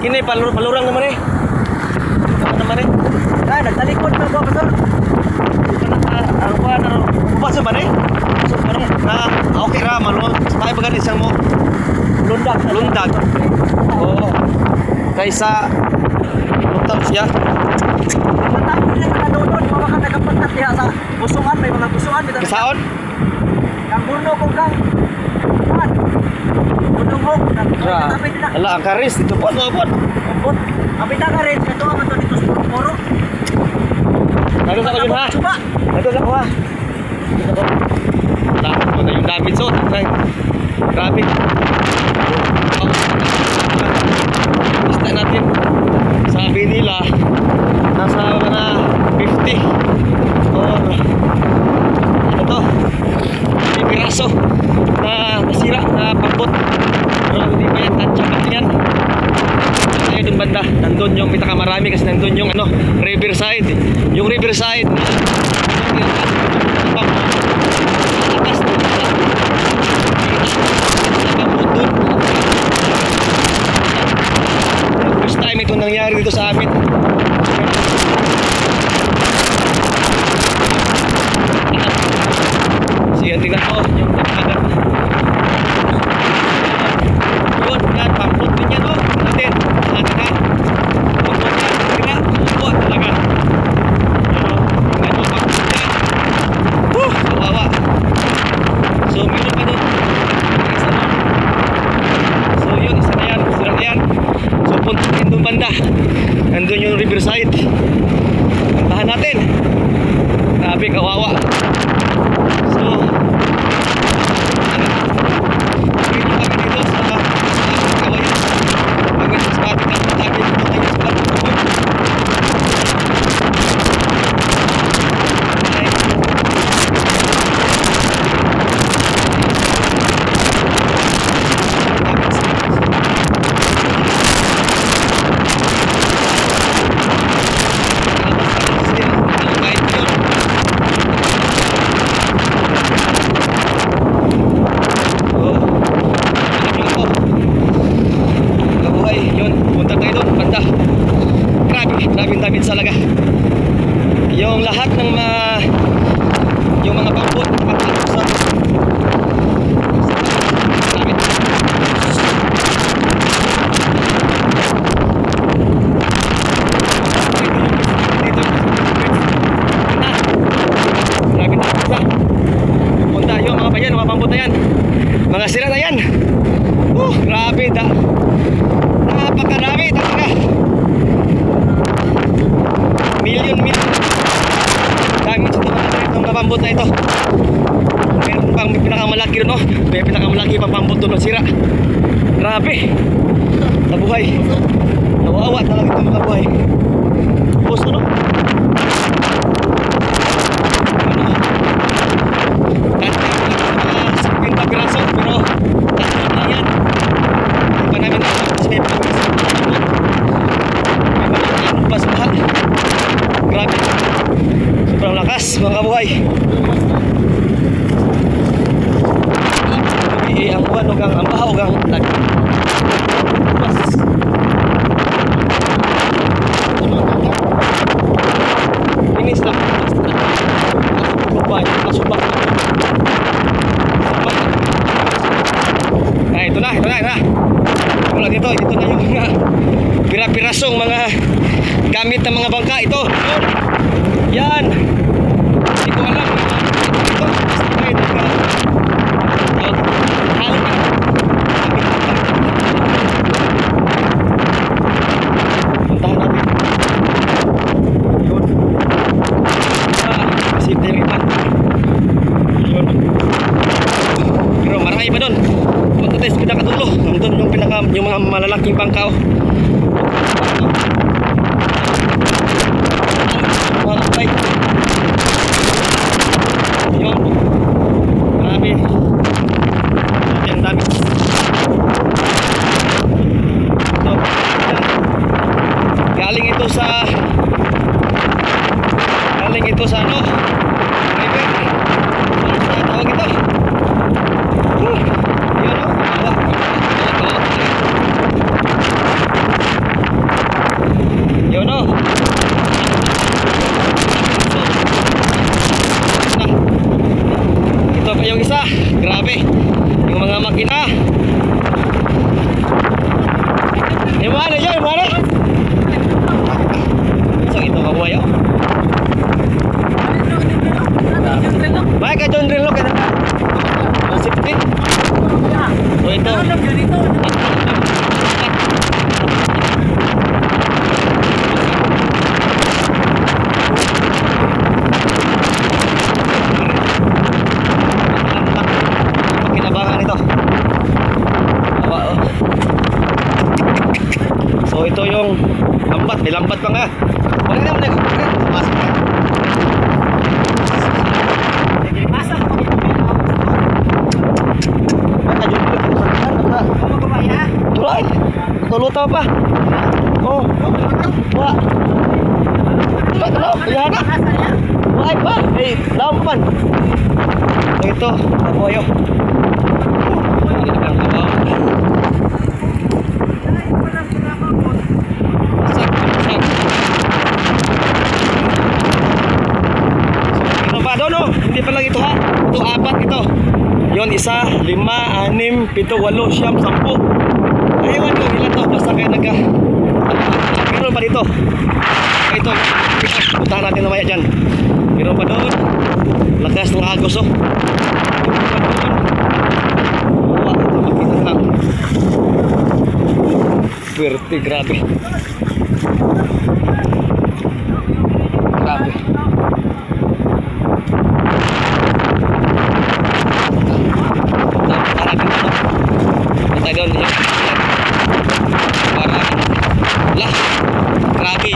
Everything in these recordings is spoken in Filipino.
Kini palur palurang naman eh. Ano naman eh? Ay, nagtalikod na ba, Pastor? Ang kuha na ubas ba eh? So parang na okay ra malo. Tayo bagan isang mo Lundag. lundag. Oo. Kaysa lutab siya. Matapos na doon, mga ka nagapagkat diha sa pusuan, may mga bitaw- Kasaon? Kang burno kung kang... Kuhan. Budong mo. Ra. Tapi din na. Ala ang karis dito po po. Ambot. Kapita ka rin. Ito ang ito dito sa puro. Ano sa kayo ha? Suba. Ito na ko ha. Dito ko. Tapos mo na yung damage so. Ay, Grabe. Basta natin. Sabi nila, nasa mga 50 or ano to, may piraso na nasira na pambot. Pero hindi pa yan tansya kasi yan. Tayo dun banda, nandun yung pinakamarami kasi nandun yung ano, riverside. Yung riverside na Atas na Nakabot dun. First time ito nangyari dito sa amin. Sige, tingnan ko yung pagkagat. Yun, yan, pampot din yan, oh. Tingnan natin. Tingnan natin, ha. Pampot yan. Tingnan, pampot talaga. Yan, oh. Tingnan mo, pampot yan. Woo! Kawawa. So, meron pa doon. Isa doon. So, yun, isa na yan. Sira na yan. So, punta natin doon banda. Nandun yung riverside. Puntahan natin. Grabe, kawawa. So, ano, dito kami dito sa sa kawayan. Kami sa spot na lagi dito tayo sa spot. Ay, Kabuhay, yun, punta tayo doon, banda. Grabe, grabe damage talaga. Yung lahat ng mga yung mga bambot nakatapos sa mga sira na yan. Uh, grabe da. Napakarami talaga. Million, million. Dami sa mga itong kapambot na ito. Meron pang may pinakamalaki rin, no? May pinakamalaki pang pambot doon sira. Grabe. Nabuhay. Nawawa talaga itong mga buhay. Puso, no? Ano? Kahit mga 50 piraso, pero tatlo lang yan. Hindi pa namin alam kasi may pagkakasal na pambot. May mga anong pa sa baha. Grabe. Sobrang lakas mga kabuhay. Umihi ang buwan o ang baha o ang lag. Mas. Inis lang. Basta. Lupay. Nasubak. Subak. Ay, ito na, ito na, ito na. Wala dito, ito na yung mga pira-pirasong mga gamit ng mga bangka. Ito. Yan. Hindi ko alam. Ito. Ito. Pero marami pa doon. Punta tayo sa pinakadulo. Nandun yung pinaka yung mga malalaking bangka. yung isa. Tuluta pa. Oh. Wa. Na. Asa niya? Why pa? Eh, lawan pa ito, kaboyo. Dito lang kabaw. Masak, masak. So, ito pa doon, no? Hindi pa lang ito ha. Ito, apat ito. Yon isa, lima, anim, pito, walo, siyam, sampu. Ayawan ko, ilan to? Basta kayo nagka... Meron pa dito. Ito, ito. Puntahan natin mamaya dyan. Meron pa doon. Lakas ng agos, oh. Swerte, grabe. Grabe. Puntahan natin dito. Punta doon. Yan. Para, lah, grabe.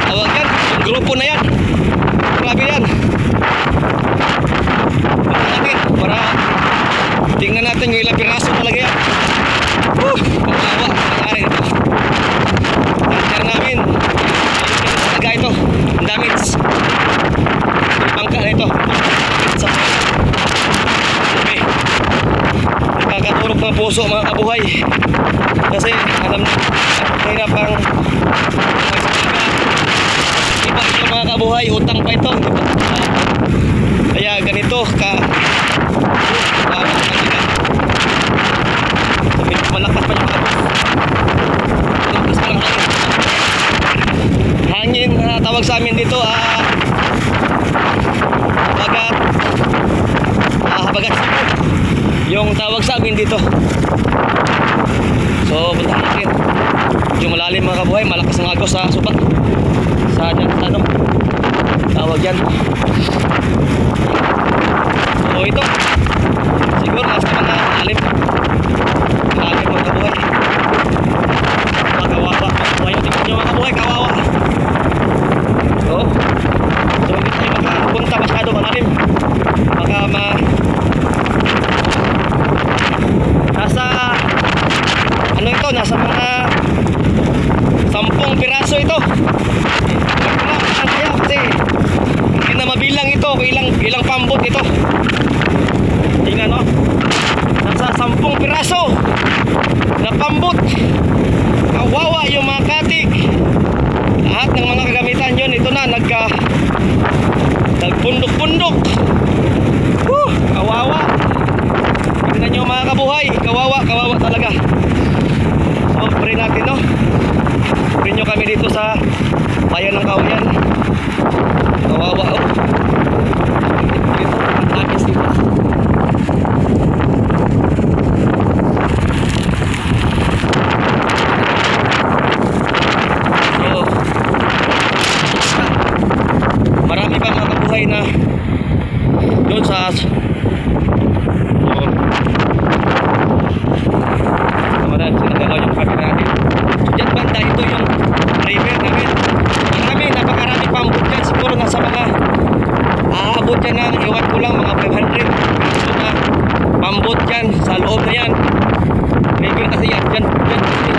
Tawag yan, yung grupo na yan. Grabe yan. Punta natin para tingnan natin yung ilang piraso talaga yan. Woo! Panglawa, nangyari ito. Tanker namin. Talaga ito. Ang damage. Yung bangka na ito. Sa Okay. Nakakaturok ng puso mga kabuhay. Kasi alam na, mahirap ang iba kabuhay, utang pa ito. ba? Kaya ganito ka malakas pa yung malakas pa hangin. Hangin, ah, tawag sa amin dito, ah, bagat, ah, bagat. Yung tawag sa amin dito. So, punta natin. Yung malalim mga kabuhay, malakas ang agos sa subat. Sa dyan, sa ano, tawag yan. So, ito. Siguro, nasa mga malalim. Malalim mga kabuhay. Mga kawawa. Mga kabuhay. Tingnan nyo mga kabuhay, kawawa. So, so hindi tayo makapunta masyado malalim. Baka ma... Nasa... Ano ito? Nasa mga... Sampung piraso ito. Kaya kasi hindi na mabilang ito kung ilang, ilang pambot ito. Tingnan no? Nasa sampung piraso na pambot. Kawawa yung mga katik. Lahat ng mga kagamitan yun, ito na, nagka nagpundok-pundok. Woo! Kawawa. Tingnan nyo mga kabuhay, kawawa, kawawa talaga. So, pray natin, no? Pray nyo kami dito sa bayan ng Kawayan. Kawawa, oh. Dito, ang tamis dito. So, marami pa mga kabuhay na doon sa doon Kamarad, sinagalaw yung camera natin. So, dyan banda, ito yung river namin. Marami, napakarami pa ambot dyan. Siguro nasa mga aabot yan ng, iwan ko lang, mga 500. Ito na, pambot dyan, sa loob na yan. River kasi yan, dyan, dyan kasi.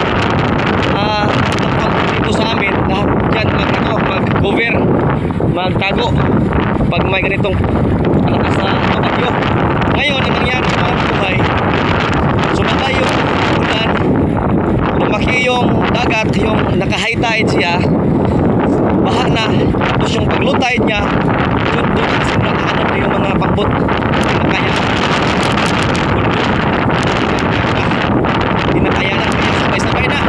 Ah, uh, dito sa amin, lahat dyan mag, ano, mag-cover, magtago. Pag may ganitong malakas na bagyo. Ngayon, ang nangyari mga buhay, sumatay yung ulan, lumaki yung dagat, yung naka-high tide siya, baha na, tapos yung pag-low tide niya, yun doon kasi nakahanap na yung mga pambot na kaya. Hindi na kaya na, kaya sabay-sabay na.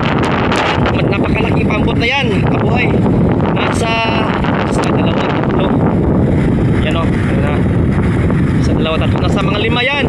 Mat- Napakalaking pambot na yan, kabuhay. Nasa, sa dalawa, tatlo. Yan o, na, sa dalawa, tatlo, nasa mga lima yan.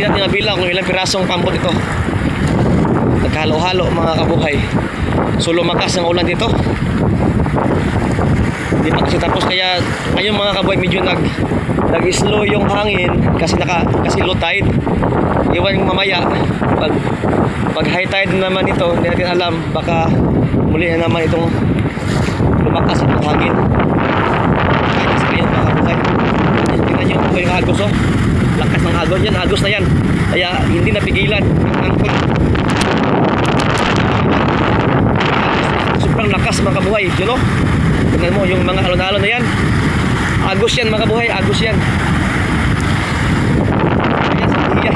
Nabilang kung ilang pirasong pambot ito. Naghalo-halo mga kabuhay. So lumakas ang ulan dito. Hindi pa kasi tapos kaya ngayon mga kabuhay medyo nag nag-slow yung hangin kasi naka kasi low tide. Iwan mamaya pag pag high tide naman ito, hindi natin alam baka muli na naman itong lumakas itong hangin. Kaya kasi ngayon mga kabuhay. Tingnan nyo po yung agos oh. Agos yan, agos na yan. Kaya hindi napigilan ang angkol. Sobrang lakas mga kabuhay, you know? Tingnan mo yung mga alon-alon na yan. Agos yan mga kabuhay, agos yan. Ayan sa tiya.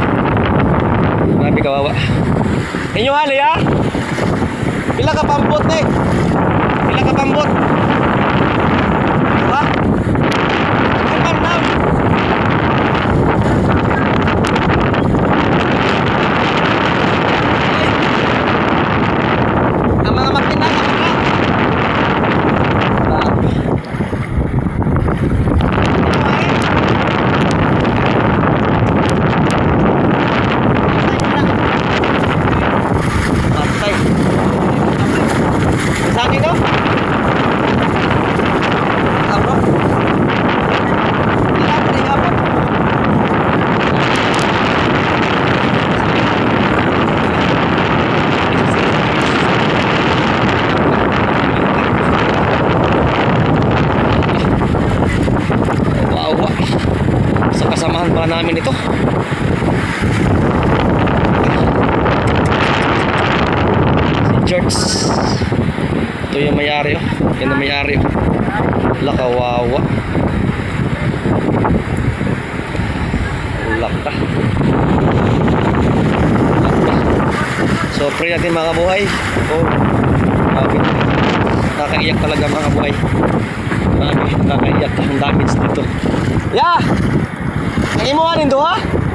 Grabe kawawa. Inyo hali ha? Pila ka pambot eh? Pila ka pambot? Ha? Kapan na? Ang mga makina, makina. Patay. Sa akin no? Ano? Wala pa rin hapon. Wow, sa kasamahan pa namin ito. Si George. Ito yung mayari oh. Yan ang mayari oh. Wala kawawa. Ulak ka. Ulak ka. So pray natin mga kabuhay. Oh, grabe. Nakakaiyak talaga mga kabuhay. Grabe, nakakaiyak ang damage dito. Ya! Ang imuhanin do ha?